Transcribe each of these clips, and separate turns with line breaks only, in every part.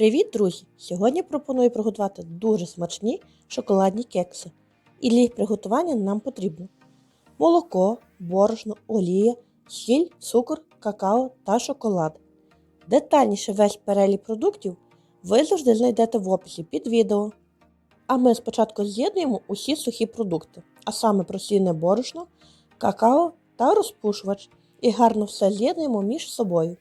Привіт, друзі! Сьогодні пропоную приготувати дуже смачні шоколадні кекси. І для їх приготування нам потрібно молоко, борошно, олія, сіль, цукор, какао та шоколад. Детальніше весь перелік продуктів ви завжди знайдете в описі під відео. А ми спочатку з'єднуємо усі сухі продукти, а саме просійне борошно, какао та розпушувач, і гарно все з'єднуємо між собою.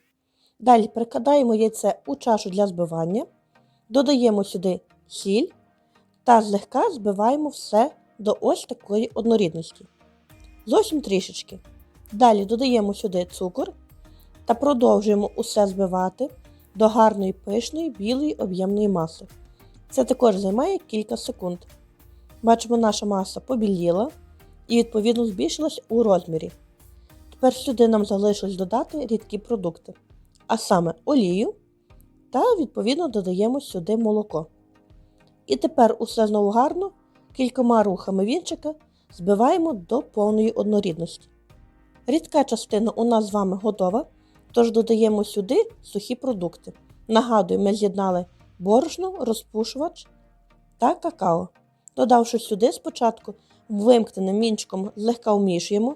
Далі прикладаємо яйце у чашу для збивання, додаємо сюди сіль та злегка збиваємо все до ось такої однорідності. Зовсім трішечки. Далі додаємо сюди цукор та продовжуємо усе збивати до гарної пишної білої об'ємної маси. Це також займає кілька секунд. Бачимо, наша маса побіліла і відповідно збільшилась у розмірі. Тепер сюди нам залишилось додати рідкі продукти а саме олію, та відповідно додаємо сюди молоко. І тепер усе знову гарно, кількома рухами вінчика збиваємо до повної однорідності. Рідка частина у нас з вами готова, тож додаємо сюди сухі продукти. Нагадую, ми з'єднали борошно, розпушувач та какао. Додавши сюди спочатку вимкненим вінчиком злегка вмішуємо,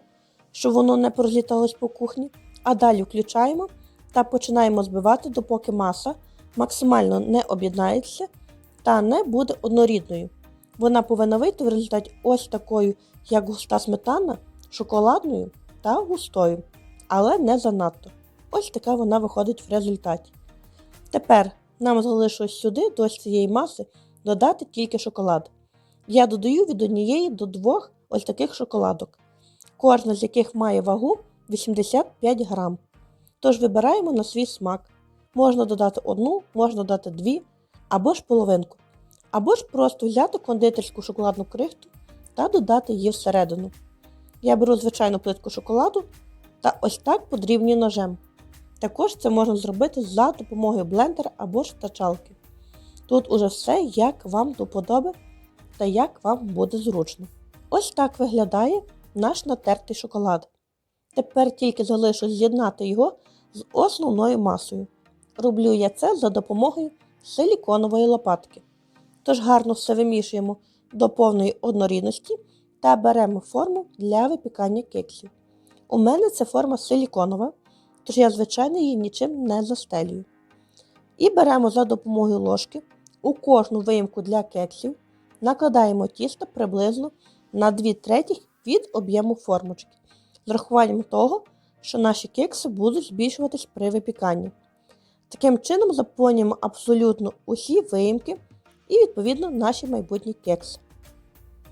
щоб воно не порозліталось по кухні, а далі включаємо та починаємо збивати, допоки маса максимально не об'єднається та не буде однорідною. Вона повинна вийти в результаті ось такою, як густа сметана, шоколадною та густою, але не занадто. Ось така вона виходить в результаті. Тепер нам залишилось сюди до цієї маси додати тільки шоколад. Я додаю від однієї до двох ось таких шоколадок, кожна з яких має вагу 85 грам. Тож вибираємо на свій смак. Можна додати одну, можна додати дві, або ж половинку. Або ж просто взяти кондитерську шоколадну крихту та додати її всередину. Я беру звичайну плитку шоколаду та ось так подрібнюю ножем. Також це можна зробити за допомогою блендера або ж тачалки. Тут уже все, як вам до подоби та як вам буде зручно. Ось так виглядає наш натертий шоколад. Тепер тільки залишилось з'єднати його з основною масою. Роблю я це за допомогою силіконової лопатки. Тож гарно все вимішуємо до повної однорідності та беремо форму для випікання кексів. У мене це форма силіконова, тож я, звичайно, її нічим не застелюю. І беремо за допомогою ложки у кожну виїмку для кексів, накладаємо тісто приблизно на 2 третіх від об'єму формочки, з рахуванням того, що наші кекси будуть збільшуватись при випіканні. Таким чином заповнюємо абсолютно усі виїмки і, відповідно, наші майбутні кекси.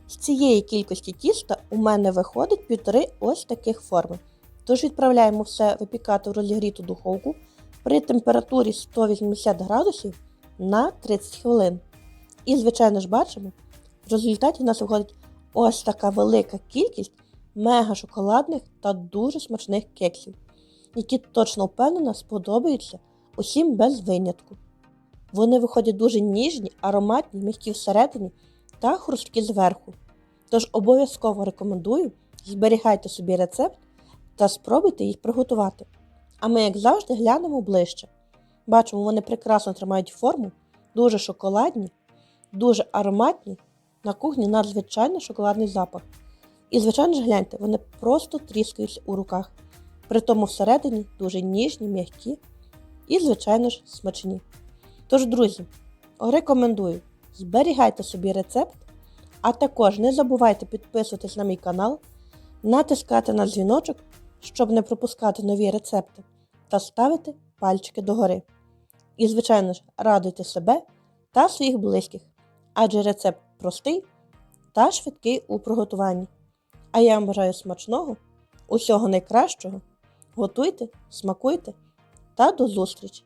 З цієї кількості тіста у мене виходить півтори ось таких форми. Тож відправляємо все випікати в розігріту духовку при температурі 180 градусів на 30 хвилин. І, звичайно ж, бачимо, в результаті у нас виходить ось така велика кількість мега шоколадних та дуже смачних кексів, які точно впевнено сподобаються усім без винятку. Вони виходять дуже ніжні, ароматні, м'які всередині та хрусткі зверху. Тож обов'язково рекомендую зберігайте собі рецепт та спробуйте їх приготувати. А ми, як завжди, глянемо ближче. Бачимо, вони прекрасно тримають форму, дуже шоколадні, дуже ароматні, на кухні надзвичайно шоколадний запах. І, звичайно ж, гляньте, вони просто тріскаються у руках. При тому всередині дуже ніжні, м'які і, звичайно ж, смачні. Тож, друзі, рекомендую зберігайте собі рецепт, а також не забувайте підписуватись на мій канал, натискати на дзвіночок, щоб не пропускати нові рецепти, та ставити пальчики догори. І, звичайно ж, радуйте себе та своїх близьких, адже рецепт простий та швидкий у приготуванні. А я вам бажаю смачного, усього найкращого. Готуйте, смакуйте та до зустрічі!